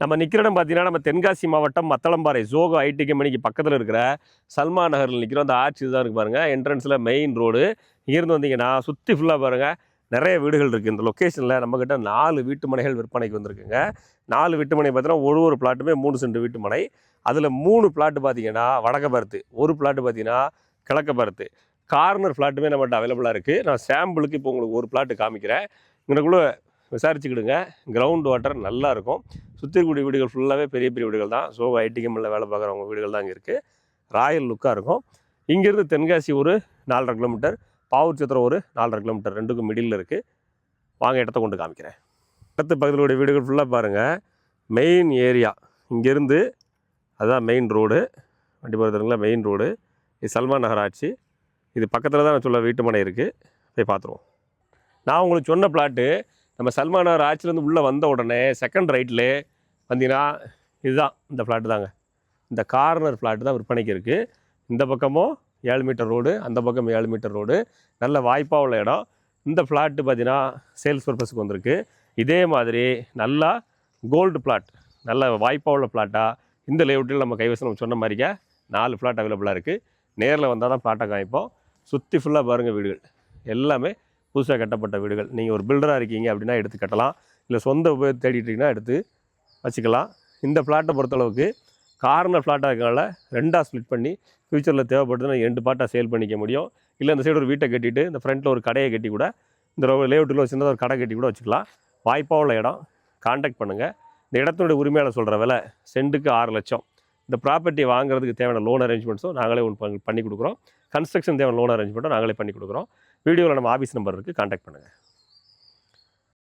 நம்ம நிற்கிற இடம் பார்த்தீங்கன்னா நம்ம தென்காசி மாவட்டம் மத்தளம்பாறை. ஜோகோ ஐடி கம்பெனிக்கு பக்கத்தில் இருக்கிற சல்மா நகரில் நிற்கிறோம் அந்த ஆட்சி தான் இருக்கு பாருங்கள் என்ட்ரன்ஸில் மெயின் ரோடு இங்கேருந்து வந்தீங்கன்னா சுற்றி ஃபுல்லாக பாருங்கள் நிறைய வீடுகள் இருக்குது இந்த லொக்கேஷனில் நம்மக்கிட்ட நாலு வீட்டு மனைகள் விற்பனைக்கு வந்திருக்குங்க. நாலு வீட்டு மனை பார்த்தீங்கன்னா ஒரு ஒரு பிளாட்டுமே மூணு சென்ட் வீட்டு மனை அதில் மூணு பிளாட்டு பார்த்தீங்கன்னா வடக்க பருத்து. ஒரு பிளாட்டு பார்த்தீங்கன்னா கிழக்க பருத்து. கார்னர் ஃப்ளாட்டுமே நம்மகிட்ட அவைலபிளாக இருக்குது நான் சாம்பிளுக்கு இப்போ உங்களுக்கு ஒரு பிளாட்டு காமிக்கிறேன். இங்கனக்குள்ளே விசாரிச்சுக்கிடுங்க. கிரவுண்ட் வாட்டர் நல்லாயிருக்கும் சுற்றி இருக்கக்கூடிய வீடுகள் ஃபுல்லாகவே பெரிய பெரிய வீடுகள் தான். ஸோ ஐடி கம்பெனியில் வேலை பார்க்குறவங்க வீடுகள் தான் இங்கே இருக்குது ராயல் லுக்காக இருக்கும். இங்கேருந்து தென்காசி ஒரு நாலரை கிலோமீட்டர் பாவூர் சித்திரம் ஒரு நாலரை கிலோமீட்டர் ரெண்டுக்கும் மிடில் இருக்குது வாங்க இடத்த கொண்டு காமிக்கிறேன். இடத்து பக்கத்தில் உடைய வீடுகள் ஃபுல்லாக பாருங்கள் மெயின் ஏரியா இங்கேருந்து அதுதான் மெயின் ரோடு வண்டி போகிறதுங்களா மெயின் ரோடு இது சல்மான் நகராட்சி இது பக்கத்தில் தான் நான் சொல்ல வீட்டு மனை இருக்குது போய் பார்த்துருவோம். நான் உங்களுக்கு சொன்ன பிளாட்டு நம்ம சல்மான் நகர் உள்ளே வந்த உடனே செகண்ட் ரைட்டில் வந்தீங்கன்னா இதுதான் இந்த ஃப்ளாட்டு தாங்க. இந்த கார்னர் ஃப்ளாட்டு தான் விற்பனைக்கு இருக்குது இந்த பக்கமும் ஏழு மீட்டர் ரோடு அந்த பக்கம் ஏழு மீட்டர் ரோடு நல்ல வாய்ப்பாக உள்ள இடம். இந்த ஃப்ளாட்டு பார்த்தீங்கன்னா சேல்ஸ் பர்பஸுக்கு வந்திருக்கு. இதே மாதிரி நல்லா கோல்டு பிளாட் நல்ல வாய்ப்பாக உள்ள பிளாட்டாக இந்த லேஅவுட்டில் நம்ம கைவசம் சொன்ன மாதிரிக்க நாலு ஃப்ளாட் அவைலபிளாக இருக்குது நேரில் வந்தால் தான் பிளாட்டை காமிப்போம். சுற்றி ஃபுல்லாக பாருங்கள் வீடுகள். எல்லாமே புதுசாக கட்டப்பட்ட வீடுகள். நீங்கள் ஒரு பில்டராக இருக்கீங்க அப்படின்னா எடுத்து கட்டலாம். இல்லை சொந்த உபயோக தேடிட்டு இருக்கீங்கன்னா எடுத்து வச்சுக்கலாம். இந்த ஃப்ளாட்டை பொறுத்தளவுக்கு கார்னர் ஃப்ளாட்டாக இருக்கனால ரெண்டாக ஸ்ப்ளிட் பண்ணி ஃப்யூச்சரில் தேவைப்படுதுன்னா ரெண்டு பாட்டாக சேல் பண்ணிக்க முடியும். இல்லை இந்த சைடு ஒரு வீட்டை கட்டிட்டு இந்த ஃப்ரண்ட்டில் ஒரு கடையை கட்டி கூட இந்த லேஅவுட்டில் ஒரு சின்னதாக ஒரு கடை கட்டி கூட வச்சுக்கலாம். வாய்ப்பாக உள்ள இடம். காண்டாக்ட் பண்ணுங்கள் இந்த இடத்தினுடைய உரிமையாளர் சொல்கிற விலை சென்ட்டுக்கு ஆறு லட்சம். இந்த ப்ராப்பர்ட்டி வாங்குறதுக்கு தேவையான லோன் அரேஞ்ச்மெண்ட்ஸும் நாங்களே ஒன்று பண்ணி- பண்ணி கொடுக்குறோம். கன்ஸ்ட்ரக்ஷன் தேவையான லோன் அரேஞ்ச்மெண்ட்டும் நாங்களே பண்ணி கொடுக்குறோம். வீடியோவில் நம்ம ஆஃபீஸ் நம்பர் இருக்குது காண்டாக்ட் பண்ணுங்கள்